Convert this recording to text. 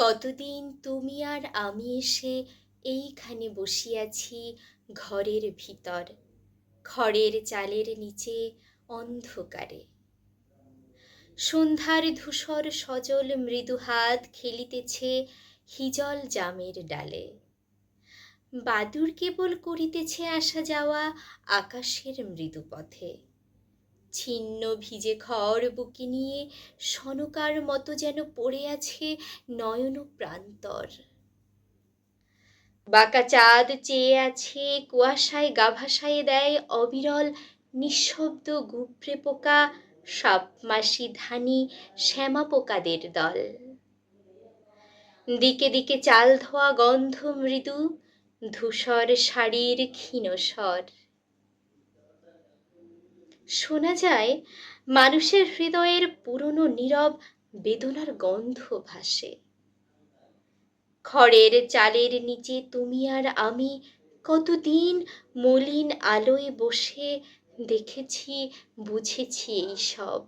কতদিন তুমি আর আমি এসে এইখানে বসিয়াছি ঘরের ভিতর খড়ের চালের নিচে অন্ধকারে। সন্ধ্যার ধূসর সজল মৃদু হাত খেলিতেছে হিজল জামের ডালে। বাদুর কেবল করিতেছে আসা যাওয়া আকাশের মৃদু পথে। ছিন্ন ভিজে খড় বুকে নিয়ে সনকার মতো যেন পড়ে আছে নয়ন প্রান্তর। বাঁকা চাঁদ চেয়ে আছে, কুয়াশায় গাভাসায় দেয় অবিরল নিঃশব্দ গুভ্রে পোকা, সাপমাসি ধানি, শ্যামা পোকাদের দল। দিকে দিকে চাল ধোয়া গন্ধ মৃদু, ধূসর শাড়ির ক্ষীণ স্বর শোনা যায়, মানুষের হৃদয়ের পুরনো নীরব বেদনার গন্ধ ভাসে। খড়ের চালের নিচে তুমি আর আমি কতদিন মলিন আলোয় বসে দেখেছি, বুঝেছি এই সব